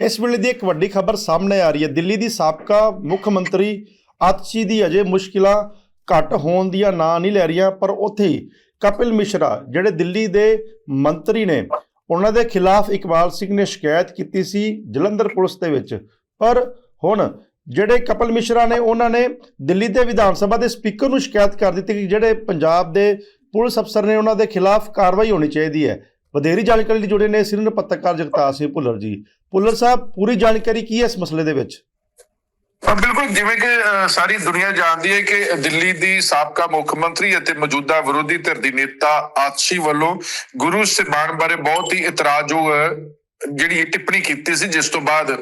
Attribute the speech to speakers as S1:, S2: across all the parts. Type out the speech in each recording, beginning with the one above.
S1: ਇਸ ਵੇਲੇ ਦੀ ਇੱਕ ਵੱਡੀ ਖਬਰ ਸਾਹਮਣੇ ਆ ਰਹੀ ਹੈ। ਦਿੱਲੀ ਦੀ ਸਾਬਕਾ ਮੁੱਖ ਮੰਤਰੀ ਆਤਸ਼ੀ ਦੀ ਅਜੇ ਮੁਸ਼ਕਿਲਾਂ ਘੱਟ ਹੋਣ ਦੀਆਂ ਨਾਂ ਨਹੀਂ ਲੈ ਰਹੀਆਂ, ਪਰ ਉੱਥੇ ਕਪਿਲ ਮਿਸ਼ਰਾ, ਜਿਹੜੇ ਦਿੱਲੀ ਦੇ ਮੰਤਰੀ ਨੇ, ਉਹਨਾਂ ਦੇ ਖਿਲਾਫ ਇਕਬਾਲ ਸਿੰਘ ਨੇ ਸ਼ਿਕਾਇਤ ਕੀਤੀ ਸੀ ਜਲੰਧਰ ਪੁਲਿਸ ਦੇ ਵਿੱਚ। ਪਰ ਹੁਣ ਜਿਹੜੇ ਕਪਿਲ ਮਿਸ਼ਰਾ ਨੇ, ਉਹਨਾਂ ਨੇ ਦਿੱਲੀ ਦੇ ਵਿਧਾਨ ਸਭਾ ਦੇ ਸਪੀਕਰ ਨੂੰ ਸ਼ਿਕਾਇਤ ਕਰ ਦਿੱਤੀ ਕਿ ਜਿਹੜੇ ਪੰਜਾਬ ਦੇ ਪੁਲਿਸ ਅਫਸਰ ਨੇ, ਉਹਨਾਂ ਦੇ ਖਿਲਾਫ ਕਾਰਵਾਈ ਹੋਣੀ ਚਾਹੀਦੀ ਹੈ। ਵਧੇਰੀ ਜਾਣਕਾਰੀ ਲਈ ਜੁੜੇ ਨੇ ਸੀਨੀਅਰ ਪੱਤਰਕਾਰ ਜਗਤਾਰ ਸਿੰਘ ਭੁੱਲਰ ਜੀ। ਭੁੱਲਰ ਸਾਹਿਬ ਪੂਰੀ ਜਾਣਕਾਰੀ ਕੀ ਹੈ ਇਸ ਮਸਲੇ ਦੇ ਵਿੱਚ?
S2: ਬਿਲਕੁਲ ਜਿਵੇਂ ਕਿ ਸਾਰੀ ਦੁਨੀਆ ਜਾਣਦੀ ਹੈ ਕਿ ਦਿੱਲੀ ਦੀ ਸਾਬਕਾ ਮੁੱਖ ਮੰਤਰੀ ਅਤੇ ਮੌਜੂਦਾ ਵਿਰੋਧੀ ਧਿਰ ਦੀ ਨੇਤਾ ਆਤਸ਼ੀ ਵੱਲੋਂ ਗੁਰੂ ਸਿਬਾਨ ਬਾਰੇ ਬਹੁਤ ਹੀ ਇਤਰਾਜ਼ਯੋਗ ਅ, ਜਿਹੜੀ ਇਹ ਟਿੱਪਣੀ ਕੀਤੀ ਸੀ ਜਿਸ ਤੋਂ ਬਾਅਦ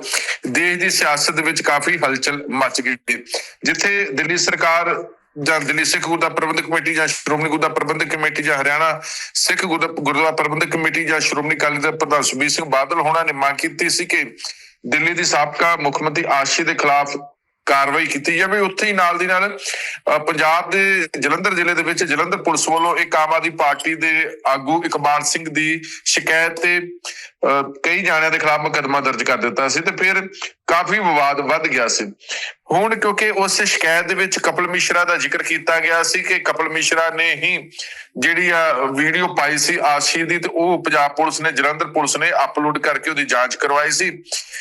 S2: ਦੇਸ਼ ਦੀ ਸਿਆਸਤ ਦੇ ਵਿੱਚ ਕਾਫੀ ਹਲਚਲ ਮਚ ਗਈ। ਜਿੱਥੇ ਦਿੱਲੀ ਸਰਕਾਰ ਜਾਂ ਦਿੱਲੀ ਸਿੱਖ ਗੁਰਦੁਆਰਾ ਪ੍ਰਬੰਧਕ ਕਮੇਟੀ ਜਾਂ ਸ਼੍ਰੋਮਣੀ ਗੁਰਦੁਆਰਾ ਪ੍ਰਬੰਧਕ ਕਮੇਟੀ ਜਾਂ ਹਰਿਆਣਾ ਸਿੱਖ ਗੁਰਦੁਆਰਾ ਪ੍ਰਬੰਧਕ ਕਮੇਟੀ ਜਾਂ ਸ਼੍ਰੋਮਣੀ ਅਕਾਲੀ ਦਲ ਪ੍ਰਧਾਨ ਸੁਖਬੀਰ ਸਿੰਘ ਬਾਦਲ ਹੋਣਾ ਨੇ ਮੰਗ ਕੀਤੀ ਸੀ ਕਿ ਦਿੱਲੀ ਦੀ ਸਾਬਕਾ ਮੁੱਖ ਮੰਤਰੀ ਆਸ਼ੀ ਦੇ ਖਿਲਾਫ ਕਾਰਵਾਈ ਕੀਤੀ ਜਾਵੇ। ਉੱਥੇ ਹੀ ਨਾਲ ਦੀ ਨਾਲ ਪੰਜਾਬ ਦੇ ਜਲੰਧਰ ਜ਼ਿਲ੍ਹੇ ਦੇ ਵਿੱਚ ਜਲੰਧਰ ਪੁਲਿਸ ਵੱਲੋਂ ਇੱਕ ਆਮ ਆਦਮੀ ਪਾਰਟੀ ਦੇ ਆਗੂ ਇਕਬਾਲ ਸਿੰਘ ਦੀ ਸ਼ਿਕਾਇਤ ਤੇ ਕਈ ਜਾਣਿਆਂ ਦੇ ਖਿਲਾਫ ਮੁਕੱਦਮਾ ਦਰਜ ਕਰ ਦਿੱਤਾ ਸੀ ਤੇ ਫਿਰ ਕਾਫੀ ਵਿਵਾਦ ਵੱਧ ਗਿਆ ਸੀ। ਹੁਣ ਕਿਉਂਕਿ ਉਸ ਸ਼ਿਕਾਇਤ ਦੇ ਵਿੱਚ ਕਪਲ ਮਿਸ਼ਰਾ ਦਾ ਜ਼ਿਕਰ ਕੀਤਾ ਗਿਆ ਸੀ ਕਿ ਕਪਲ ਮਿਸ਼ਰਾ ਨੇ ਹੀ ਜਿਹੜੀ ਆ ਵੀਡੀਓ ਪਾਈ ਸੀ ਆਸ਼ੀ ਦੀ ਤੇ ਉਹ ਪੰਜਾਬ ਪੁਲਿਸ ਨੇ, ਜਲੰਧਰ ਪੁਲਿਸ ਨੇ ਅਪਲੋਡ ਕਰਕੇ ਉਹਦੀ ਜਾਂਚ ਕਰਵਾਈ ਸੀ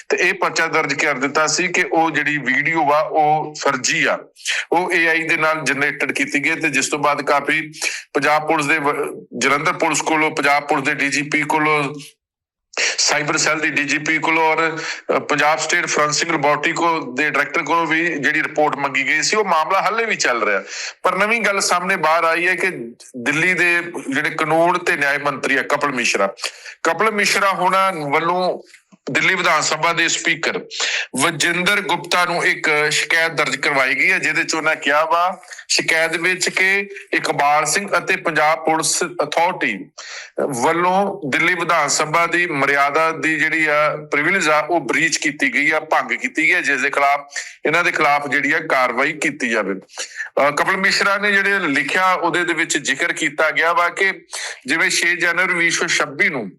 S2: ਤੇ ਇਹ ਪਰਚਾ ਦਰਜ ਕਰ ਦਿੱਤਾ ਸੀ ਕਿ ਉਹ ਜਿਹੜੀ ਵੀਡੀਓ ਆ ਉਹ ਫਰਜ਼ੀ ਆ। ਉਹ AI ਦੇ ਨਾਲ ਜਨਰੇਟਡ ਕੀਤੀ ਗਈ ਤੇ ਜਿਸ ਤੋਂ ਬਾਅਦ ਕਾਫੀ ਪੰਜਾਬ ਪੁਲਿਸ ਦੇ ਜਲੰਧਰ ਪੁਲਿਸ ਕੋਲੋਂ, ਪੰਜਾਬ ਪੁਲਿਸ ਦੇ ਡੀਜੀਪੀ ਕੋਲੋਂ ਸਾਈਬਰ ਸੈੱਲ ਦੀ ਡੀਜੀਪੀ ਕੋਲੋਂ ਔਰ ਅ, ਪੰਜਾਬ ਸਟੇਟ ਫੋਰੈਂਸਿਕ ਲੈਬੋਰਟਰੀ ਕੋ ਦੇ ਡਾਇਰੈਕਟਰ ਕੋਲੋਂ ਵੀ ਜਿਹੜੀ ਰਿਪੋਰਟ ਮੰਗੀ ਗਈ ਸੀ ਉਹ ਮਾਮਲਾ ਹਾਲੇ ਵੀ ਚੱਲ ਰਿਹਾ। ਪਰ ਨਵੀਂ ਗੱਲ ਸਾਹਮਣੇ ਬਾਹਰ ਆਈ ਹੈ ਕਿ ਦਿੱਲੀ ਦੇ ਜਿਹੜੇ ਕਾਨੂੰਨ ਤੇ ਨਿਆਂ ਮੰਤਰੀ ਆ ਕਪਲ ਮਿਸ਼ਰਾ। ਕਪਲ ਮਿਸ਼ਰਾ ਹੋਣਾ ਵੱਲੋਂ ਦਿੱਲੀ ਵਿਧਾਨ ਸਭਾ ਦੇ ਸਪੀਕਰ ਵਜਿੰਦਰ ਗੁਪਤਾ ਨੂੰ ਇੱਕ ਸ਼ਿਕਾਇਤ ਦਰਜ ਕਰਵਾਈ ਗਈ ਹੈ, ਜਿਹਦੇ ਚ ਉਹਨਾਂ ਕਿਹਾ ਵਾ, ਸ਼ਿਕਾਇਤ ਵਿੱਚ ਕਿ ਇਕਬਾਲ ਸਿੰਘ ਅਤੇ ਪੰਜਾਬ ਪੁਲਿਸ ਅਥਾਰਟੀ ਵੱਲੋਂ ਦਿੱਲੀ ਵਿਧਾਨ ਸਭਾ ਦੀ ਮਰਿਆਦਾ ਦੀ ਜਿਹੜੀ ਆ ਪ੍ਰਿਵਿਲੇਜ ਆ, ਉਹ ਬ੍ਰੀਚ ਕੀਤੀ ਗਈ ਆ, ਭੰਗ ਕੀਤੀ ਗਈ ਹੈ ਜਿਸ ਦੇ ਖਿਲਾਫ ਇਹਨਾਂ ਦੇ ਖਿਲਾਫ ਜਿਹੜੀ ਆ ਕਾਰਵਾਈ ਕੀਤੀ ਜਾਵੇ। ਅਹ ਕਪਲ ਮਿਸ਼ਰਾ ਨੇ ਜਿਹੜੇ ਲਿਖਿਆ, ਉਹਦੇ ਦੇ ਵਿੱਚ ਜ਼ਿਕਰ ਕੀਤਾ ਗਿਆ ਵਾ ਕਿ ਜਿਵੇਂ 6 ਜਨਵਰੀ 2026 ਨੂੰ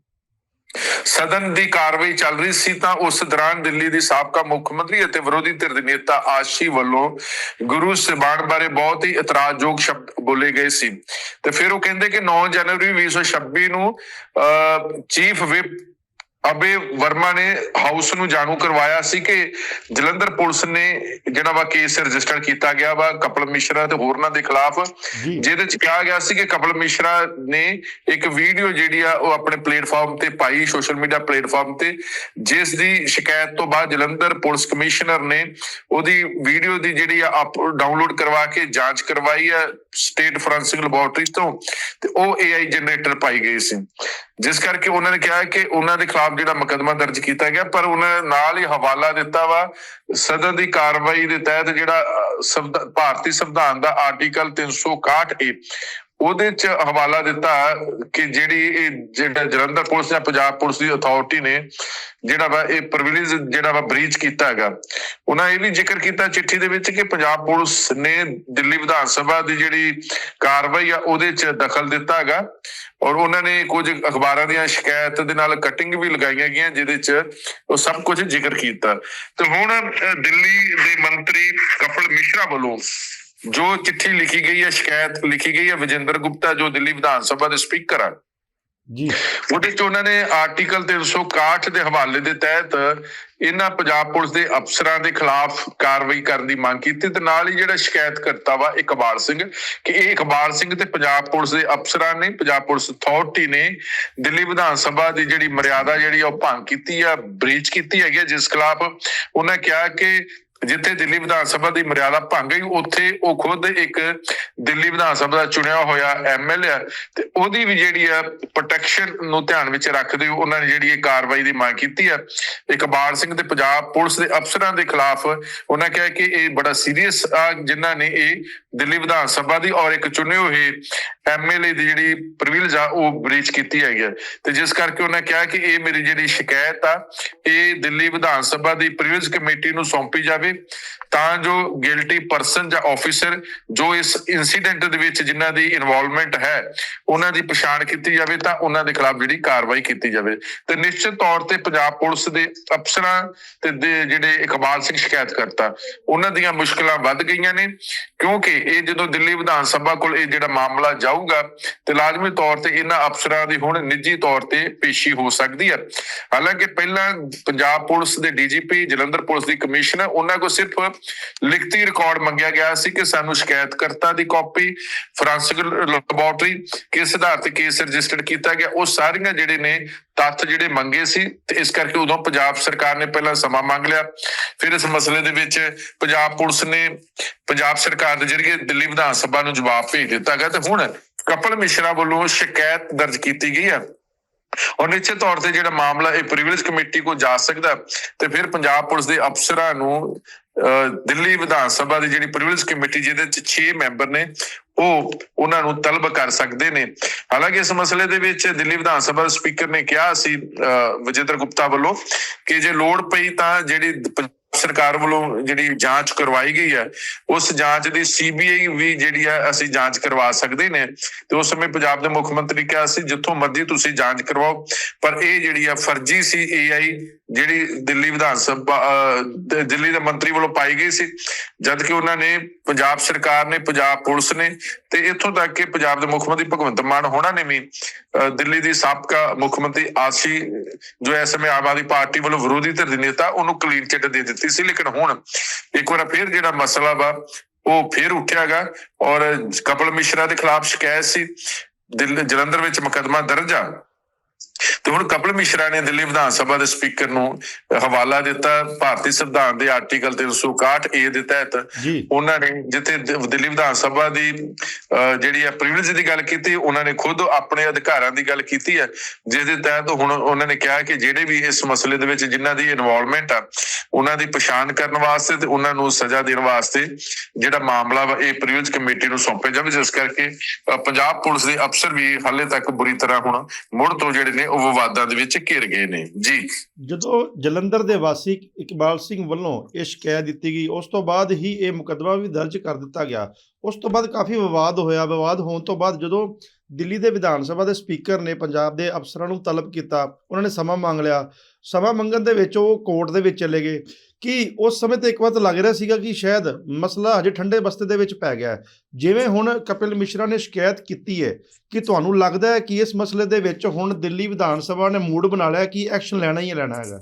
S2: ਸਦਨ ਦੀ ਕਾਰਵਾਈ ਚੱਲ ਰਹੀ ਸੀ ਤਾਂ ਉਸ ਦੌਰਾਨ ਦਿੱਲੀ ਦੀ ਸਾਬਕਾ ਮੁੱਖ ਮੰਤਰੀ ਅਤੇ ਵਿਰੋਧੀ ਧਿਰ ਦੇ ਨੇਤਾ ਆਸ਼ੀ ਵੱਲੋਂ ਗੁਰੂ ਸਿਬਾਨ ਬਾਰੇ ਬਹੁਤ ਹੀ ਇਤਰਾਜ਼ਯੋਗ ਸ਼ਬਦ ਬੋਲੇ ਗਏ ਸੀ। ਤੇ ਫਿਰ ਉਹ ਕਹਿੰਦੇ ਕਿ 9 ਜਨਵਰੀ 2026 ਨੂੰ ਚੀਫ ਵਿਪ ਅਬੇ ਵਰਮਾ ਨੇ ਹਾਊਸ ਨੂੰ ਜਾਣੂ ਕਰਵਾਇਆ ਸੀ ਕਿ ਜਲੰਧਰ ਪੁਲਿਸ ਨੇ ਜਿਹੜਾ ਵਾ ਕੇਸ ਰਜਿਸਟਰ ਕੀਤਾ ਗਿਆ ਵਾ ਕਪਲ ਮਿਸ਼ਰਾ ਤੇ ਹੋਰਨਾਂ ਦੇ ਖਿਲਾਫ। ਜਿਹਦੇ ਚ ਕਿਹਾ ਗਿਆ ਸੀ ਕਿ ਕਪਲ ਮਿਸ਼ਰਾ ਨੇ ਇੱਕ ਵੀਡੀਓ ਜਿਹੜੀ ਆ ਉਹ ਆਪਣੇ ਪਲੇਟਫਾਰਮ ਤੇ ਪਾਈ ਸੋਸ਼ਲ ਮੀਡੀਆ ਪਲੇਟਫਾਰਮ ਤੇ ਜਿਸ ਦੀ ਸ਼ਿਕਾਇਤ ਤੋਂ ਬਾਅਦ ਜਲੰਧਰ ਪੁਲਿਸ ਕਮਿਸ਼ਨਰ ਨੇ ਉਹਦੀ ਵੀਡੀਓ ਦੀ ਜਿਹੜੀ ਆ ਡਾਊਨਲੋਡ ਕਰਵਾ ਕੇ ਜਾਂਚ ਕਰਵਾਈ ਆ ਸਟੇਟ ਫੋਰੈਂਸਿਕ ਲੈਬੋਰਟਰੀ ਤੋਂ ਤੇ ਉਹ AI ਜਨਰੇਟਰ ਪਾਈ ਗਈ ਸੀ। ਜਿਸ ਕਰਕੇ ਉਹਨਾਂ ਨੇ ਕਿਹਾ ਕਿ ਉਹਨਾਂ ਦੇ ਖਿਲਾਫ ਜਿਹੜਾ ਮੁਕੱਦਮਾ ਦਰਜ ਕੀਤਾ ਗਿਆ, ਪਰ ਉਹਨਾਂ ਨਾਲ ਹੀ ਹਵਾਲਾ ਦਿੱਤਾ ਵਾ। ਸਦਨ ਦੀ ਕਾਰਵਾਈ ਦੇ ਤਹਿਤ ਜਿਹੜਾ ਭਾਰਤੀ ਸੰਵਿਧਾਨ ਦਾ ਆਰਟੀਕਲ 361 ਏ। ਉਹਦੇ ਚ ਹਵਾਲਾ ਦਿੱਤਾ ਕਿ ਜਿਹੜੀ ਇਹ, ਜਿਹੜਾ ਜਲੰਧਰ ਪੁਲਿਸ ਜਾਂ ਪੰਜਾਬ ਪੁਲਿਸ ਦੀ ਅਥਾਰਟੀ ਨੇ, ਜਿਹੜਾ ਵਾ ਇਹ ਪ੍ਰਿਵਿਲੇਜ ਜਿਹੜਾ ਵਾ ਬ੍ਰੀਚ ਕੀਤਾ ਹੈਗਾ। ਉਹਨਾਂ ਇਹ ਵੀ ਜ਼ਿਕਰ ਕੀਤਾ ਚਿੱਠੀ ਦੇ ਵਿੱਚ ਕਿ ਪੰਜਾਬ ਪੁਲਿਸ ਨੇ ਦਿੱਲੀ ਵਿਧਾਨ ਸਭਾ ਦੀ ਜਿਹੜੀ ਕਾਰਵਾਈ ਆ, ਉਹਦੇ ਚ ਦਖਲ ਦਿੱਤਾ ਹੈਗਾ। ਔਰ ਉਹਨਾਂ ਨੇ ਕੁਝ ਅਖਬਾਰਾਂ ਦੀਆਂ ਸ਼ਿਕਾਇਤ ਦੇ ਨਾਲ ਕਟਿੰਗ ਵੀ ਲਗਾਈਆਂ ਗਈਆਂ, ਜਿਹਦੇ ਚ ਉਹ ਸਭ ਕੁਝ ਜ਼ਿਕਰ ਕੀਤਾ। ਤੇ ਹੁਣ ਦਿੱਲੀ ਦੇ ਮੰਤਰੀ ਕਪਲ ਮਿਸ਼ਰਾ ਵੱਲੋਂ ਜੋ ਚਿੱਠੀ ਲਿਖੀ ਗਈ ਹੈ ਸ਼ਿਕਾਇਤ ਲਿਖੀ ਗਈ ਹੈ ਵਿਜੇਂਦਰ ਗੁਪਤਾ ਜੋ ਦਿੱਲੀ ਵਿਧਾਨ ਸਭਾ ਦੇ ਸਪੀਕਰ ਆ
S1: ਜੀ।
S2: ਉਹਦੇ ਚ ਉਹਨਾਂ ਨੇ ਆਰਟੀਕਲ 361 ਦੇ ਹਵਾਲੇ ਦੇ ਤਹਿਤ ਇਹਨਾਂ ਪੰਜਾਬ ਪੁਲਿਸ ਦੇ ਅਫਸਰਾਂ ਦੇ ਖਿਲਾਫ ਕਾਰਵਾਈ ਕਰਨ ਦੀ ਮੰਗ ਕੀਤੀ ਤੇ ਨਾਲ ਹੀ ਜਿਹੜਾ ਸ਼ਿਕਾਇਤ ਕਰਤਾ ਵਾ ਇਕਬਾਲ ਸਿੰਘ ਕਿ ਇਹ ਇਕਬਾਲ ਸਿੰਘ ਤੇ ਪੰਜਾਬ ਪੁਲਿਸ ਦੇ ਅਫਸਰਾਂ ਨੇ ਪੰਜਾਬ ਪੁਲਿਸ ਅਥਾਰਟੀ ਨੇ ਦਿੱਲੀ ਵਿਧਾਨ ਸਭਾ ਦੀ ਜਿਹੜੀ ਮਰਿਆਦਾ ਜਿਹੜੀ ਉਹ ਭੰਗ ਕੀਤੀ ਆ ਬ੍ਰੀਚ ਕੀਤੀ ਹੈਗੀ ਜਿਸ ਖਿਲਾਫ ਉਹਨਾਂ ਕਿਹਾ ਕਿ ਜਿੱਥੇ ਦਿੱਲੀ ਵਿਧਾਨ ਸਭਾ ਦੀ ਮਰਿਆਦਾ ਭੰਗ ਗਈ, ਉੱਥੇ ਉਹ ਖੁਦ ਇੱਕ ਦਿੱਲੀ ਵਿਧਾਨ ਸਭਾ ਦਾ ਚੁਣਿਆ ਹੋਇਆ ਐਮਐਲਏ ਆ ਤੇ ਉਹਦੀ ਵੀ ਜਿਹੜੀ ਆ ਪ੍ਰੋਟੈਕਸ਼ਨ ਨੂੰ ਧਿਆਨ ਵਿੱਚ ਰੱਖਦੇ ਹੋਏ ਉਹਨਾਂ ਨੇ ਜਿਹੜੀ ਇਹ ਕਾਰਵਾਈ ਦੀ ਮੰਗ ਕੀਤੀ ਆ। ਇਕਬਾਲ ਸਿੰਘ ਤੇ ਪੰਜਾਬ ਪੁਲਿਸ ਦੇ ਅਫਸਰਾਂ ਦੇ ਖਿਲਾਫ ਉਹਨਾਂ ਕਿਹਾ ਕਿ ਇਹ ਬੜਾ ਸੀਰੀਅਸ ਆ, ਜਿਨ੍ਹਾਂ ਨੇ ਇਹ ਦਿੱਲੀ ਵਿਧਾਨ ਸਭਾ ਦੀ ਔਰ ਇੱਕ ਚੁਣੇ ਹੋਏ ਐਮਐਲਏ ਦੀ ਜਿਹੜੀ ਪ੍ਰਿਵਿਲੇਜ ਆ, ਉਹ ਬ੍ਰੀਚ ਕੀਤੀ ਹੈਗੀ ਆ। ਤੇ ਜਿਸ ਕਰਕੇ ਉਹਨਾਂ ਕਿਹਾ ਕਿ ਇਹ ਮੇਰੀ ਜਿਹੜੀ ਸ਼ਿਕਾਇਤ ਆ, ਇਹ ਦਿੱਲੀ ਵਿਧਾਨ ਸਭਾ ਦੀ ਪ੍ਰਿਵਿਲੇਜ ਕਮੇਟੀ ਨੂੰ ਸੌਂਪੀ ਜਾਵੇ ਜਾਵੇ ਤਾਂ ਜੋ ਗਿਲਟੀ ਪਰਸਨ ਜਾਂ ਆਫੀਸਰ ਜੋ ਇਸ ਇਨਸੀਡੈਂਟ ਦੇ ਵਿੱਚ ਜਿਨ੍ਹਾਂ ਦੀ ਇਨਵੋਲਵਮੈਂਟ ਹੈ, ਉਹਨਾਂ ਦੀ ਪਛਾਣ ਕੀਤੀ ਜਾਵੇ ਤਾਂ ਉਹਨਾਂ ਦੇ ਖਿਲਾਫ ਜਿਹੜੀ ਕਾਰਵਾਈ ਕੀਤੀ ਜਾਵੇ। ਤੇ ਨਿਸ਼ਚਿਤ ਤੌਰ ਤੇ ਪੰਜਾਬ ਪੁਲਿਸ ਦੇ ਅਫਸਰਾਂ ਤੇ ਜਿਹੜੇ ਇਕਬਾਲ ਸਿੰਘ ਸ਼ਿਕਾਇਤ ਕਰਤਾ ਉਹਨਾਂ ਦੀਆਂ ਮੁਸ਼ਕਲਾਂ ਵੱਧ ਗਈਆਂ ਨੇ, ਕਿਉਂਕਿ ਇਹ ਜਦੋਂ ਦਿੱਲੀ ਵਿਧਾਨ ਸਭਾ ਕੋਲ ਇਹ ਜਿਹੜਾ ਮਾਮਲਾ ਜਾਊਗਾ, ਤੇ ਲਾਜ਼ਮੀ ਤੌਰ ਤੇ ਇਹਨਾਂ ਅਫਸਰਾਂ ਦੀ ਹੁਣ ਨਿੱਜੀ ਤੌਰ ਤੇ ਪੇਸ਼ੀ ਹੋ ਸਕਦੀ ਹੈ। ਹਾਲਾਂਕਿ ਪਹਿਲਾਂ ਪੰਜਾਬ ਪੁਲਿਸ ਦੇ ਡੀਜੀਪੀ ਜਲੰਧਰ ਪੁਲਿਸ ਦੀ ਕਮਿਸ਼ਨਰ, ਉਹਨਾਂ ਕੋਲ ਸਿਰਫ ਲਿਖਤੀ ਰਿਕਾਰਡ ਮੰਗਿਆ ਗਿਆ ਸੀ ਕਿ ਸਾਨੂੰ ਸ਼ਿਕਾਇਤਕਰਤਾ ਦੀ ਕਾਪੀ ਫੋਰੈਂਸਿਕ ਲੈਬੋਰਟਰੀ ਕਿਸ ਆਧਾਰ ਤੇ ਕੇਸ ਰਜਿਸਟਰਡ ਕੀਤਾ ਗਿਆ। ਉਹ ਸਾਰੀਆਂ ਜਿਹੜੇ ਨੇ ਤੱਥ ਜਿਹੜੇ ਮੰਗੇ ਸੀ, ਤੇ ਇਸ ਕਰਕੇ ਉਦੋਂ ਪੰਜਾਬ ਸਰਕਾਰ ਨੇ ਪਹਿਲਾਂ ਸਮਾਂ ਮੰਗ ਲਿਆ। ਫਿਰ ਇਸ ਮਸਲੇ ਦੇ ਵਿੱਚ ਪੰਜਾਬ ਪੁਲਿਸ ਨੇ ਪੰਜਾਬ ਸਰਕਾਰ ਦੇ ਜਰੀਏ ਦਿੱਲੀ ਵਿਧਾਨ ਸਭਾ ਨੂੰ ਜਵਾਬ ਭੇਜ ਦਿੱਤਾ ਗਿਆ। ਤੇ ਹੁਣ ਕਪਲ ਮਿਸ਼ਰਾ ਵੱਲੋਂ ਸ਼ਿਕਾਇਤ ਦਰਜ ਕੀਤੀ ਗਈ ਹੈ। ਔਰ ਨਿਸ਼ਚਿਤ ਤੌਰ ਤੇ ਜਿਹੜਾ ਮਾਮਲਾ ਇਹ ਪ੍ਰੀਵਿਲੇਜ ਕਮੇਟੀ ਕੋ ਜਾ ਸਕਦਾ ਤੇ ਫਿਰ ਪੰਜਾਬ ਪੁਲਿਸ ਦੇ ਅਫਸਰਾਂ ਨੂੰ ਅਹ, ਦਿੱਲੀ ਵਿਧਾਨ ਸਭਾ ਦੀ ਜਿਹੜੀ ਪ੍ਰੀਵਿਲੇਜ ਕਮੇਟੀ ਜਿਹਦੇ ਚ 6 ਮੈਂਬਰ ਨੇ ਉਹ ਉਹਨਾਂ ਨੂੰ ਤਲਬ ਕਰ ਸਕਦੇ ਨੇ। ਹਾਲਾਂਕਿ ਇਸ ਮਸਲੇ ਦੇ ਵਿੱਚ ਦਿੱਲੀ ਵਿਧਾਨ ਸਭਾ ਸਪੀਕਰ ਨੇ ਕਿਹਾ ਸੀ ਅਹ, ਵਿਜੇਂਦਰ ਗੁਪਤਾ ਵੱਲੋਂ ਕਿ ਜੇ ਲੋੜ ਪਈ ਤਾਂ ਜਿਹੜੀ ਸਰਕਾਰ ਵੱਲੋਂ ਜਿਹੜੀ ਜਾਂਚ ਕਰਵਾਈ ਗਈ ਹੈ ਉਸ ਜਾਂਚ ਦੀ ਸੀਬੀਆਈ ਵੀ ਜਿਹੜੀ ਹੈ ਅਸੀਂ ਜਾਂਚ ਕਰਵਾ ਸਕਦੇ ਨੇ। ਤੇ ਉਸ ਸਮੇਂ ਪੰਜਾਬ ਦੇ ਮੁੱਖ ਮੰਤਰੀ ਕਿਹਾ ਸੀ ਜਿੱਥੋਂ ਮਰਜ਼ੀ ਤੁਸੀਂ ਜਾਂਚ ਕਰਵਾਓ ਪਰ ਇਹ ਜਿਹੜੀ ਆ ਫਰਜ਼ੀ ਸੀ ਏਆਈ ਜਿਹੜੀ ਦਿੱਲੀ ਵਿਧਾਨ ਸਭਾ ਦਿੱਲੀ ਦੇ ਮੰਤਰੀ ਵੱਲੋਂ ਪਾਈ ਗਈ ਸੀ ਜਦ ਕਿ ਉਹਨਾਂ ਨੇ ਪੰਜਾਬ ਸਰਕਾਰ ਨੇ ਪੰਜਾਬ ਪੁਲਿਸ ਨੇ ਤੇ ਇੱਥੋਂ ਤੱਕ ਕਿ ਪੰਜਾਬ ਦੇ ਮੁੱਖ ਮੰਤਰੀ ਭਗਵੰਤ ਮਾਨ ਹੋਣਾ ਨੇ ਵੀ ਅਹ, ਦਿੱਲੀ ਦੀ ਸਾਬਕਾ ਮੁੱਖ ਮੰਤਰੀ ਆਸੀ ਜੋ ਇਸ ਸਮੇਂ ਆਮ ਆਦਮੀ ਪਾਰਟੀ ਵੱਲੋਂ ਵਿਰੋਧੀ ਧਿਰ ਦੇ ਨੇਤਾ ਉਹਨੂੰ ਕਲੀਨ ਚਿੱਟ ਦੇ ਦਿੱਤੀ ਸੀ, ਲੇਕਿਨ ਹੁਣ ਇੱਕ ਵਾਰ ਫਿਰ ਜਿਹੜਾ ਮਸਲਾ ਵਾ, ਉਹ ਫਿਰ ਉੱਠਿਆਗਾ ਔਰ ਕਪਲ ਮਿਸ਼ਰਾ ਦੇ ਖਿਲਾਫ ਸ਼ਿਕਾਇਤ ਸੀ ਜਲੰਧਰ ਵਿੱਚ ਮੁਕੱਦਮਾ ਦਰਜ ਆ। ਤੇ ਹੁਣ ਕਪਲ ਮਿਸ਼ਰਾ ਨੇ ਦਿੱਲੀ ਵਿਧਾਨ ਸਭਾ ਦੇ ਸਪੀਕਰ ਨੂੰ ਹਵਾਲਾ ਦਿੱਤਾ ਭਾਰਤੀ ਸੰਵਿਧਾਨ ਦੇ ਆਰਟੀਕਲ 361 ਏ ਦੇ ਤਹਿਤ ਉਹਨਾਂ ਨੇ ਜਿੱਥੇ ਦਿੱਲੀ ਵਿਧਾਨ ਸਭਾ ਦੀ ਜਿਹੜੀ ਹੈ ਪ੍ਰਿਵਿਲੇਜ ਦੀ ਗੱਲ ਕੀਤੀ ਉਹਨਾਂ ਨੇ ਖੁਦ ਆਪਣੇ ਅਧਿਕਾਰਾਂ ਦੀ ਗੱਲ ਕੀਤੀ ਹੈ ਜਿਸ ਦੇ ਤਹਿਤ ਹੁਣ ਉਹਨਾਂ ਨੇ ਕਿਹਾ ਕਿ ਜਿਹੜੇ ਵੀ ਇਸ ਮਸਲੇ ਦੇ ਵਿੱਚ ਜਿਨ੍ਹਾਂ ਦੀ ਇਨਵੋਲਵਮੈਂਟ ਆ ਉਹਨਾਂ ਦੀ ਪਛਾਣ ਕਰਨ ਵਾਸਤੇ ਤੇ ਉਹਨਾਂ ਨੂੰ ਸਜ਼ਾ ਦੇਣ ਵਾਸਤੇ ਜਿਹੜਾ ਮਾਮਲਾ ਵਾ ਇਹ ਪ੍ਰਿਵਿਲੇਜ ਕਮੇਟੀ ਨੂੰ ਸੌਂਪਿਆ ਜਾਵੇ ਜਿਸ ਕਰਕੇ ਪੰਜਾਬ ਪੁਲਿਸ ਦੇ ਅਫਸਰ ਵੀ ਹਾਲੇ ਤੱਕ ਬੁਰੀ ਤਰ੍ਹਾਂ ਹੁਣ ਮੁੜ ਤੋਂ ਜਿਹੜੇ ਨੇ, ਉਹ ਵਿਵਾਦਾਂ ਦੇ ਵਿੱਚ ਘਿਰ ਗਏ ਨੇ। ਜੀ।
S1: ਜਦੋਂ ਜਲੰਧਰ ਦੇ ਵਾਸੀ ਇਕਬਾਲ ਸਿੰਘ ਵੱਲੋਂ ਇਹ ਸ਼ਿਕਾਇਤ ਦਿੱਤੀ ਗਈ, ਉਸ ਤੋਂ ਬਾਅਦ ਹੀ ਇਹ ਮੁਕੱਦਮਾ ਵੀ ਦਰਜ ਕਰ ਦਿੱਤਾ ਗਿਆ। ਉਸ ਤੋਂ ਬਾਅਦ ਕਾਫੀ ਵਿਵਾਦ ਹੋਇਆ। ਵਿਵਾਦ ਹੋਣ ਤੋਂ ਬਾਅਦ ਜਦੋਂ ਦਿੱਲੀ ਦੇ ਵਿਧਾਨ ਸਭਾ ਦੇ ਸਪੀਕਰ ਨੇ ਪੰਜਾਬ ਦੇ ਅਫਸਰਾਂ ਨੂੰ ਤਲਬ ਕੀਤਾ। ਉਹਨਾਂ ਨੇ ਸਮਾਂ ਮੰਗ ਲਿਆ। ਸਮਾਂ ਮੰਗਣ ਦੇ ਵਿੱਚ ਉਹ ਕੋਰਟ ਦੇ ਵਿੱਚ ਚਲੇ ਗਏ। ਕਿ ਉਸ ਸਮੇਂ ਤੇ ਇੱਕ ਵਾਰ ਤਾਂ ਲੱਗ ਰਿਹਾ ਸੀਗਾ ਕਿ ਸ਼ਾਇਦ ਮਸਲਾ ਹਜੇ ਠੰਡੇ ਬਸਤੇ ਦੇ ਵਿੱਚ ਪੈ ਗਿਆ ਜਿਵੇਂ ਹੁਣ ਕਪਿਲ ਮਿਸ਼ਰਾ ਨੇ ਸ਼ਿਕਾਇਤ ਕੀਤੀ ਹੈ ਕਿ ਤੁਹਾਨੂੰ ਲੱਗਦਾ ਹੈ ਕਿ ਇਸ ਮਸਲੇ ਦੇ ਵਿੱਚ ਹੁਣ ਦਿੱਲੀ ਵਿਧਾਨ ਸਭਾ ਨੇ ਮੂਡ ਬਣਾ ਲਿਆ ਕਿ ਐਕਸ਼ਨ ਲੈਣਾ ਹੀ, ਲੈਣਾ ਹੈਗਾ।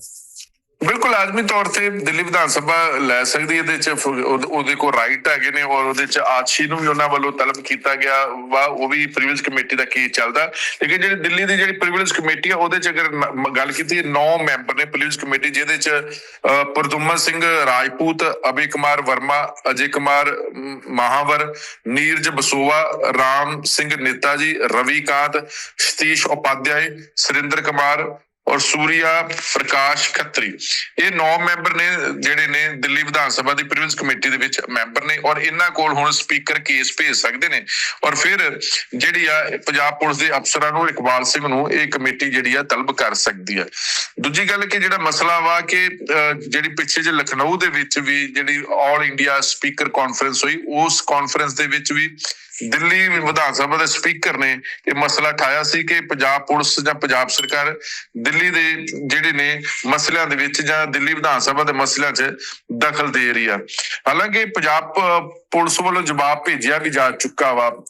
S2: ਬਿਲਕੁਲ ਆਦਮੀ ਤੌਰ ਤੇ ਦਿੱਲੀ ਵਿਧਾਨ ਸਭਾ ਲੈ ਸਕਦੀ ਹੈ ਇਹਦੇ ਚ ਉਹਦੇ ਕੋਲ ਰਾਈਟ ਹੈਗੇ ਨੇ ਔਰ ਉਹਦੇ ਚ ਆਛੀ ਨੂੰ ਵੀ ਉਹਨਾਂ ਵੱਲੋਂ ਤਲਬ ਕੀਤਾ ਗਿਆ ਵਾ ਉਹ ਵੀ ਪ੍ਰੀਵਿਲੇਜ ਕਮੇਟੀ ਦਾ ਕੇਸ ਚੱਲਦਾ। ਲੇਕਿਨ ਜਿਹੜੀ ਦਿੱਲੀ ਦੀ ਜਿਹੜੀ ਪ੍ਰੀਵਿਲੇਜ ਕਮੇਟੀ ਆ ਉਹਦੇ ਚ ਅਗਰ ਗੱਲ ਕੀਤੀ 9 ਮੈਂਬਰ ਨੇ ਪ੍ਰੀਵਿਲੇਜ ਕਮੇਟੀ ਜਿਹਦੇ ਚ ਅਹ, ਪ੍ਰਦੁਮਨ ਸਿੰਘ ਰਾਜਪੂਤ ਅਭੀ ਕੁਮਾਰ ਵਰਮਾ ਅਜੇ ਕੁਮਾਰ ਮਹਾਵਰ ਨੀਰਜ ਬਸੋਵਾ ਰਾਮ ਸਿੰਘ ਨੇਤਾ ਜੀ ਰਵੀ ਕਾਂਤ ਸਤੀਸ਼ ਉਪਾਧਿਆਏ ਸੁਰਿੰਦਰ ਕੁਮਾਰ ਔਰ ਸੂਰਿਆ ਪ੍ਰਕਾਸ਼ ਖੱਤਰੀ। ਇਹ ਨੌ ਮੈਂਬਰ ਨੇ ਜਿਹੜੇ ਨੇ ਦਿੱਲੀ ਵਿਧਾਨ ਸਭਾ ਦੀ ਪ੍ਰੀਵਿਲੇਜ ਕਮੇਟੀ ਦੇ ਵਿੱਚ ਮੈਂਬਰ ਨੇ ਔਰ ਇਹਨਾਂ ਕੋਲ ਹੁਣ ਸਪੀਕਰ ਕੇਸ ਭੇਜ ਸਕਦੇ ਨੇ। ਔਰ ਫਿਰ ਜਿਹੜੀ ਆ ਪੰਜਾਬ ਪੁਲਿਸ ਦੇ ਅਫਸਰਾਂ ਨੂੰ ਇਕਬਾਲ ਸਿੰਘ ਨੂੰ ਇਹ ਕਮੇਟੀ ਜਿਹੜੀ ਆ ਤਲਬ ਕਰ ਸਕਦੀ ਹੈ ਦੂਜੀ ਗੱਲ ਕਿ ਜਿਹੜਾ ਮਸਲਾ ਵਾ ਕਿ ਅਹ, ਜਿਹੜੀ ਪਿੱਛੇ ਜੇ ਲਖਨਊ ਦੇ ਵਿੱਚ ਵੀ ਜਿਹੜੀ ਆਲ ਇੰਡੀਆ ਸਪੀਕਰ ਕਾਨਫਰੰਸ ਹੋਈ ਉਸ ਕਾਨਫਰੰਸ ਦੇ ਵਿੱਚ ਵੀ ਦਿੱਲੀ ਵਿਧਾਨ ਸਭਾ ਦੇ ਸਪੀਕਰ ਨੇ ਇਹ ਮਸਲਾ ਠਾਇਆ ਸੀ ਕਿ ਪੰਜਾਬ ਪੁਲਿਸ ਜਾਂ ਪੰਜਾਬ ਸਰਕਾਰ ਦਿੱਲੀ ਦੇ ਜਿਹੜੇ ਨੇ ਮਸਲਿਆਂ ਦੇ ਵਿੱਚ ਜਾਂ ਦਿੱਲੀ ਵਿਧਾਨ ਸਭਾ ਦੇ ਮਸਲਿਆਂ 'ਚ ਦਖਲ ਦੇ ਰਹੀ ਆ। ਹਾਲਾਂਕਿ ਪੰਜਾਬ ਪੁਲਿਸ ਵੱਲੋਂ ਜਵਾਬ ਭੇਜਿਆ ਵੀ ਜਾ ਚੁੱਕਾ ਵਾ।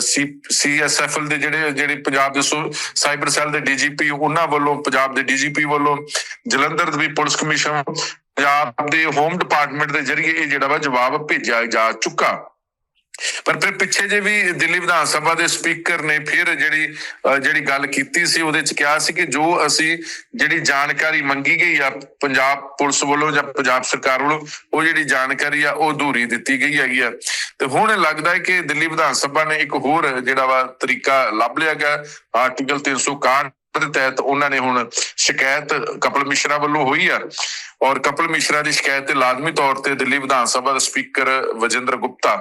S2: ਸੀ ਸੀਐਸਐਫਐਲ ਦੇ ਜਿਹੜੇ ਜਿਹੜੇ ਪੰਜਾਬ ਦੇ ਸੋ- ਸਾਈਬਰ ਸੈੱਲ ਦੇ ਡੀਜੀਪੀ ਉਹਨਾਂ ਵੱਲੋਂ, ਪੰਜਾਬ ਦੇ ਡੀਜੀਪੀ ਵੱਲੋਂ ਜਲੰਧਰ ਦੀ ਪੁਲਿਸ ਕਮਿਸ਼ਨ, ਪੰਜਾਬ ਦੇ ਹੋਮ ਡਿਪਾਰਟਮੈਂਟ ਦੇ ਜ਼ਰੀਏ ਇਹ ਜਿਹੜਾ ਵਾ ਜਵਾਬ ਭੇਜਿਆ ਜਾ ਚੁੱਕਾ। ਪਰ ਫਿਰ ਪਿੱਛੇ ਜੇ ਵੀ ਦਿੱਲੀ ਵਿਧਾਨ ਸਭਾ ਦੇ ਸਪੀਕਰ ਨੇ ਫਿਰ ਜਿਹੜੀ ਜਿਹੜੀ ਗੱਲ ਕੀਤੀ ਸੀ, ਉਹਦੇ ਚ ਕਿਹਾ ਸੀ ਕਿ ਜੋ ਅਸੀਂ ਜਿਹੜੀ ਜਾਣਕਾਰੀ ਮੰਗੀ ਗਈ ਆ ਪੰਜਾਬ ਪੁਲਿਸ ਵੱਲੋਂ ਜਾਂ ਪੰਜਾਬ ਸਰਕਾਰ ਵੱਲੋਂ, ਉਹ ਜਿਹੜੀ ਜਾਣਕਾਰੀ ਆ, ਉਹ ਅਧੂਰੀ ਦਿੱਤੀ ਗਈ ਹੈਗੀ ਆ। ਤੇ ਹੁਣ ਲੱਗਦਾ ਹੈ ਕਿ ਦਿੱਲੀ ਵਿਧਾਨ ਸਭਾ ਨੇ ਇੱਕ ਹੋਰ ਜਿਹੜਾ ਵਾ ਤਰੀਕਾ ਲੱਭ ਲਿਆ ਗਿਆ। ਆਰਟੀਕਲ 361 ਦੇ ਤਹਿਤ ਉਹਨਾਂ ਨੇ ਹੁਣ ਸ਼ਿਕਾਇਤ ਕਪਲ ਮਿਸ਼ਰਾ ਵੱਲੋਂ ਹੋਈ ਆ। ਔਰ ਕਪਿਲ ਮਿਸ਼ਰਾ ਦੀ ਸ਼ਿਕਾਇਤ ਤੇ ਲਾਜ਼ਮੀ ਤੌਰ ਤੇ ਦਿੱਲੀ ਵਿਧਾਨ ਸਭਾ ਦਾ ਸਪੀਕਰ ਵਜਿੰਦਰ ਗੁਪਤਾ,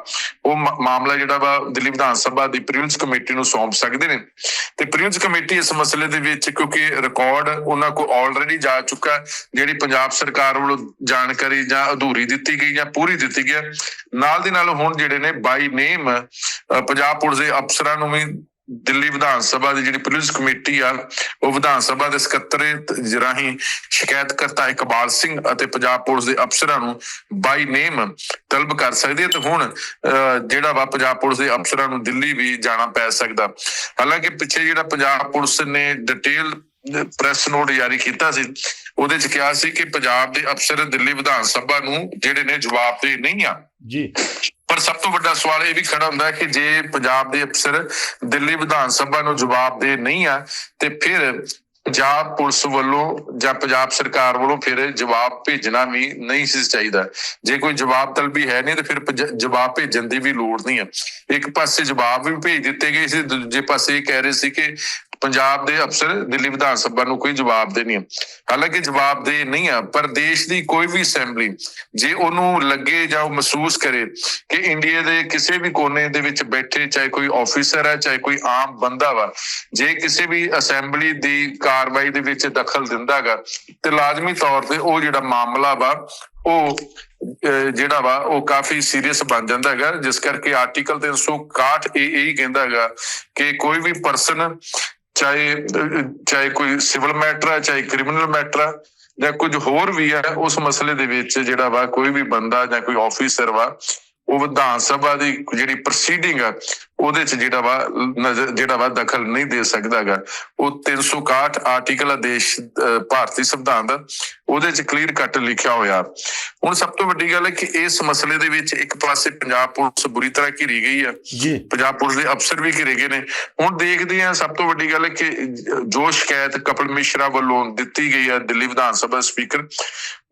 S2: ਉਹ ਮਾਮਲਾ ਜਿਹੜਾ ਵਾ ਦਿੱਲੀ ਵਿਧਾਨ ਸਭਾ ਦੀ ਪ੍ਰੀਵਿਲਸ ਕਮੇਟੀ ਨੂੰ ਸੌਂਪ ਸਕਦੇ ਨੇ ਤੇ ਪ੍ਰੀਵਿਲਸ ਕਮੇਟੀ ਇਸ ਮਸਲੇ ਦੇ ਵਿੱਚ ਕਿਉਂਕਿ ਰਿਕਾਰਡ ਉਹਨਾਂ ਕੋਲ ਆਲਰੇਡੀ ਜਾ ਚੁੱਕਾ ਜਿਹੜੀ ਪੰਜਾਬ ਸਰਕਾਰ ਵੱਲੋਂ ਜਾਣਕਾਰੀ ਜਾਂ ਅਧੂਰੀ ਦਿੱਤੀ ਗਈ ਜਾਂ ਪੂਰੀ ਦਿੱਤੀ ਗਈ ਹੈ। ਨਾਲ ਦੀ ਨਾਲ ਹੁਣ ਜਿਹੜੇ ਨੇ ਬਾਈ ਨੇਮ ਪੰਜਾਬ ਪੁਲਿਸ ਦੇ ਅਫਸਰਾਂ ਨੂੰ ਵੀ ਦਿੱਲੀ ਵਿਧਾਨ ਸਭਾ ਦੀ ਜਿਹੜੀ ਪੁਲਿਸ ਕਮੇਟੀ ਆ, ਉਹ ਵਿਧਾਨ ਸਭਾ ਦੇ ਸਕੱਤਰੇਤ ਰਾਹੀਂ ਸ਼ਿਕਾਇਤਕਰਤਾ ਇਕਬਾਲ ਸਿੰਘ ਅਤੇ ਪੰਜਾਬ ਪੁਲਿਸ ਦੇ ਅਫਸਰਾਂ ਨੂੰ ਬਾਈ ਨੇਮ ਤਲਬ ਕਰ ਸਕਦੀ ਹੈ ਤੇ ਹੁਣ ਜਿਹੜਾ ਵਾ ਪੰਜਾਬ ਪੁਲਿਸ ਦੇ ਅਫਸਰਾਂ ਨੂੰ ਦਿੱਲੀ ਵੀ ਜਾਣਾ ਪੈ ਸਕਦਾ। ਹਾਲਾਂਕਿ ਪਿੱਛੇ ਜਿਹੜਾ ਪੰਜਾਬ ਪੁਲਿਸ ਨੇ ਡਿਟੇਲ ਪ੍ਰੈਸ ਨੋਟ ਜਾਰੀ ਕੀਤਾ ਸੀ, ਉਹਦੇ ਚ ਕਿਹਾ ਸੀ ਕਿ ਪੰਜਾਬ ਦੇ ਅਫਸਰ ਦਿੱਲੀ ਵਿਧਾਨ ਸਭਾ ਨੂੰ ਜਿਹੜੇ ਨੇ ਜਵਾਬਦੇਹ ਨਹੀਂ ਆ।
S1: ਜੀ।
S2: ਸਭ ਤੋਂ ਵੱਡਾ ਸਵਾਲ ਇਹ ਵੀ ਖੜਾ ਹੁੰਦਾ ਹੈ ਕਿ ਜੇ ਪੰਜਾਬ ਦੇ ਅਫਸਰ ਦਿੱਲੀ ਵਿਧਾਨ ਸਭਾ ਨੂੰ ਜਵਾਬਦੇਹ ਨਹੀਂ ਆ, ਤੇ ਫਿਰ ਪੰਜਾਬ ਪੁਲਿਸ ਵੱਲੋਂ ਜਾਂ ਪੰਜਾਬ ਸਰਕਾਰ ਵੱਲੋਂ ਫਿਰ ਜਵਾਬ ਭੇਜਣਾ ਵੀ ਨਹੀਂ ਸੀ ਚਾਹੀਦਾ। ਜੇ ਕੋਈ ਜਵਾਬ ਤਲਬੀ ਹੈ ਨਹੀਂ, ਤਾਂ ਫਿਰ ਜਵਾਬ ਭੇਜਣ ਦੀ ਵੀ ਲੋੜ ਨਹੀਂ ਹੈ ਇੱਕ ਪਾਸੇ ਜਵਾਬ ਵੀ ਭੇਜ ਦਿੱਤੇ ਗਏ ਸੀ, ਦੂਜੇ ਪਾਸੇ ਇਹ ਕਹਿ ਰਹੇ ਸੀ ਕਿ ਪੰਜਾਬ ਦੇ ਅਫਸਰ ਦਿੱਲੀ ਵਿਧਾਨ ਸਭਾ ਨੂੰ ਕੋਈ ਜਵਾਬ ਦੇ ਨਹੀਂ ਹੈ। ਹਾਲਾਂਕਿ ਜਵਾਬ ਦੇ ਨਹੀਂ ਆ, ਪਰ ਦੇਸ਼ ਦੀ ਕੋਈ ਵੀ ਅਸੈਂਬਲੀ ਜੇ ਉਹਨੂੰ ਲੱਗੇ ਜਾਂ ਉਹ ਮਹਿਸੂਸ ਕਰੇ ਕਿ ਇੰਡੀਆ ਦੇ ਕਿਸੇ ਵੀ ਕੋਨੇ ਦੇ ਵਿੱਚ ਬੈਠੇ, ਚਾਹੇ ਕੋਈ ਆਫੀਸਰ ਹੈ ਚਾਹੇ ਕੋਈ ਆਮ ਬੰਦਾ ਵਾ, ਜੇ ਕਿਸੇ ਵੀ ਅਸੈਂਬਲੀ ਦੀ ਕਾਰਵਾਈ ਦੇ ਵਿੱਚ ਦਖਲ ਦਿੰਦਾਗਾ ਤੇ ਲਾਜ਼ਮੀ ਤੌਰ ਤੇ ਉਹ ਜਿਹੜਾ ਮਾਮਲਾ ਵਾ, ਉਹ ਜਿਹੜਾ ਵਾ, ਉਹ ਕਾਫੀ ਸੀਰੀਅਸ ਬਣ ਜਾਂਦਾ ਹੈਗਾ ਜਿਸ ਕਰਕੇ ਆਰਟੀਕਲ 361 ਇਹ ਇਹੀ ਕਹਿੰਦਾ ਹੈਗਾ ਕਿ ਕੋਈ ਵੀ ਪਰਸਨ ਚਾਹੇ ਚਾਹੇ ਕੋਈ ਸਿਵਲ ਮੈਟਰ ਆ, ਚਾਹੇ ਕ੍ਰਿਮੀਨਲ ਮੈਟਰ ਆ, ਜਾਂ ਕੁਝ ਹੋਰ ਵੀ ਆ, ਉਸ ਮਸਲੇ ਦੇ ਵਿੱਚ ਜਿਹੜਾ ਵਾ ਕੋਈ ਵੀ ਬੰਦਾ ਜਾਂ ਕੋਈ ਆਫੀਸਰ ਵਾ, ਉਹ ਵਿਧਾਨ ਸਭਾ ਦੀ ਜਿਹੜੀ ਪ੍ਰੋਸੀਡਿੰਗ ਆ ਉਹਦੇ ਚ ਜਿਹੜਾ ਵਾ ਨਜ਼ਰ ਜਿਹੜਾ ਵਾ ਦਖਲ ਨਹੀਂ ਦੇ ਸਕਦਾਗਾ। ਉਹ 361 ਆਰਟੀਕਲ ਆ ਦੇਸ਼ ਅਹ, ਭਾਰਤੀ ਸੰਵਿਧਾਨ ਦਾ। ਉਹਦੇ ਚ ਕਲੀਅਰ ਕੱਟ ਲਿਖਿਆ ਹੋਇਆ। ਹੁਣ ਸਭ ਤੋਂ ਵੱਡੀ ਗੱਲ ਹੈ ਕਿ ਇਸ ਮਸਲੇ ਦੇ ਵਿੱਚ ਇੱਕ ਪਾਸੇ ਪੰਜਾਬ ਪੁਲਿਸ ਬੁਰੀ ਤਰ੍ਹਾਂ ਘਿਰੀ ਗਈ ਆ।
S1: ਜੀ।
S2: ਪੰਜਾਬ ਪੁਲਿਸ ਦੇ ਅਫਸਰ ਵੀ ਘਿਰੇ ਗਏ ਨੇ। ਹੁਣ ਦੇਖਦੇ ਹਾਂ ਸਭ ਤੋਂ ਵੱਡੀ ਗੱਲ ਹੈ ਕਿ ਜੋ ਸ਼ਿਕਾਇਤ ਕਪਿਲ ਮਿਸ਼ਰਾ ਵੱਲੋਂ ਦਿੱਤੀ ਗਈ ਹੈ ਦਿੱਲੀ ਵਿਧਾਨ ਸਭਾ ਸਪੀਕਰ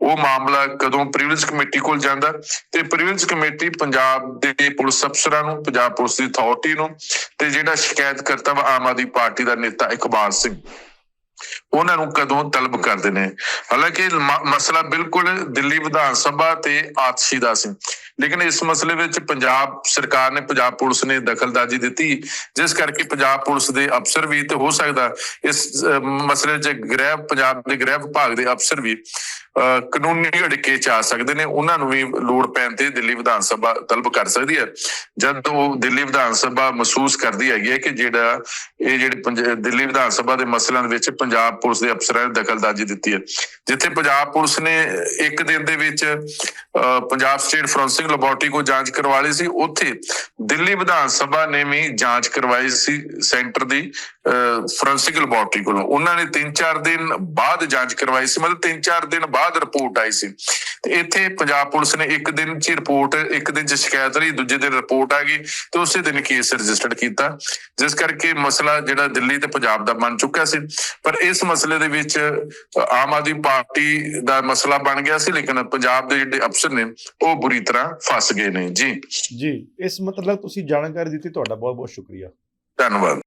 S2: ਉਹ ਮਾਮਲਾ ਕਦੋਂ ਪ੍ਰੀਵਿਲੇਜ ਕਮੇਟੀ ਕੋਲ ਜਾਂਦਾ? ਤੇ ਪ੍ਰੀਵਿਲੇਜ ਕਮੇਟੀ ਪੰਜਾਬ ਦੇ ਪੁਲਿਸ ਅਫਸਰਾਂ ਨੂੰ ਪੰਜਾਬ ਪੁਲਿਸ ਦੀ ਅਥਾਰਟੀ ਨੂੰ ਤੇ ਜਿਹੜਾ ਸ਼ਿਕਾਇਤਕਰਤਾ ਵਾ ਆਮ ਆਦਮੀ ਪਾਰਟੀ ਦਾ ਨੇਤਾ ਇਕਬਾਲ ਸਿੰਘ। ਉਹਨਾਂ ਨੂੰ ਕਦੋਂ ਤਲਬ ਕਰਦੇ ਨੇ? ਹਾਲਾਂਕਿ ਮਸਲਾ ਬਿਲਕੁਲ ਦਿੱਲੀ ਵਿਧਾਨ ਸਭਾ ਤੇ ਆਤਸ਼ੀ ਦਾ ਸੀ। ਲੇਕਿਨ ਇਸ ਮਸਲੇ ਵਿੱਚ ਪੰਜਾਬ ਸਰਕਾਰ ਨੇ ਪੰਜਾਬ ਪੁਲਿਸ ਨੇ ਦਖਲਦਾਜ਼ੀ ਦਿੱਤੀ। ਜਿਸ ਕਰਕੇ ਪੰਜਾਬ ਪੁਲਿਸ ਦੇ ਅਫਸਰ ਵੀ ਤੇ ਹੋ ਸਕਦਾ ਇਸ ਮਸਲੇ 'ਚ ਗ੍ਰਹਿ, ਪੰਜਾਬ ਦੇ ਗ੍ਰਹਿ ਵਿਭਾਗ ਦੇ ਅਫਸਰ ਵੀ ਕਾਨੂੰਨੀ ਅੜਕੇ ਚ ਆ ਸਕਦੇ ਨੇ ਉਹਨਾਂ ਨੂੰ ਵੀ ਲੋੜ ਪੈਣ ਤੇ ਦਿੱਲੀ ਵਿਧਾਨ ਸਭਾ ਤਲਬ ਕਰ ਸਕਦੀ ਹੈ। ਜਦ ਉਹ ਦਿੱਲੀ ਵਿਧਾਨ ਸਭਾ ਮਹਿਸੂਸ ਕਰਦੀ ਹੈਗੀ ਹੈ ਕਿ ਜਿਹੜਾ ਇਹ ਜਿਹੜੇ ਦਿੱਲੀ ਵਿਧਾਨ ਸਭਾ ਦੇ ਮਸਲਿਆਂ ਦੇ ਵਿੱਚ ਪੰਜਾਬ ਪੁਲਿਸ ਦੇ ਅਫਸਰਾਂ ਨੇ ਦਖਲਅੰਦਾਜ਼ੀ ਦਿੱਤੀ ਹੈ। ਜਿੱਥੇ ਪੰਜਾਬ ਪੁਲਿਸ ਨੇ ਇੱਕ ਦਿਨ ਦੇ ਵਿੱਚ ਅਹ, ਪੰਜਾਬ ਸਟੇਟ ਫੋਰੈਂਸਿਕ ਲੈਬੋਰਟਰੀ ਕੋ ਜਾਂਚ ਕਰਵਾ ਲਈ ਸੀ। ਉੱਥੇ ਦਿੱਲੀ ਵਿਧਾਨ ਸਭਾ ਨੇ ਵੀ ਜਾਂਚ ਕਰਵਾਈ ਸੀ ਸੈਂਟਰ ਦੀ ਫੋਰੈਂਸਿਕ ਲੈਬੋਰਟਰੀ ਕੋਲੋਂ। ਉਹਨਾਂ ਨੇ 3-4 ਦਿਨ ਬਾਅਦ ਜਾਂਚ ਕਰਵਾਈ ਸੀ। ਮਤਲਬ 3-4 ਦਿਨ ਬਾਅਦ ਰਿਪੋਰਟ ਆਈ ਸੀ। ਤੇ ਇੱਥੇ ਪੰਜਾਬ ਪੁਲਿਸ ਨੇ ਇੱਕ ਦਿਨ 'ਚ ਰਿਪੋਰਟ ਇੱਕ ਦਿਨ 'ਚ ਸ਼ਿਕਾਇਤ ਰਹੀ ਦੂਜੇ ਦਿਨ ਰਿਪੋਰਟ ਆ ਗਈ ਤੇ ਉਸੇ ਦਿਨ ਕੇਸ ਰਜਿਸਟਰਡ ਕੀਤਾ। ਜਿਸ ਕਰਕੇ ਮਸਲਾ ਜਿਹੜਾ ਦਿੱਲੀ ਤੇ ਪੰਜਾਬ ਦਾ ਬਣ ਚੁੱਕਾ ਸੀ। ਪਰ ਇਸ ਮਸਲੇ ਦੇ ਵਿੱਚ ਆਮ ਆਦਮੀ ਪਾਰਟੀ ਦਾ ਮਸਲਾ ਬਣ ਗਿਆ ਸੀ ਲੇਕਿਨ ਪੰਜਾਬ ਦੇ ਜਿਹੜੇ ਅਫਸਰ ਨੇ ਉਹ ਬੁਰੀ ਤਰ੍ਹਾਂ ਫਸ ਗਏ ਨੇ। ਜੀ।
S1: ਜੀ ਇਸ ਮਤਲਬ ਤੁਸੀਂ ਜਾਣਕਾਰੀ ਦਿੱਤੀ ਤੁਹਾਡਾ ਬਹੁਤ ਬਹੁਤ ਸ਼ੁਕਰੀਆ।
S2: ਧੰਨਵਾਦ।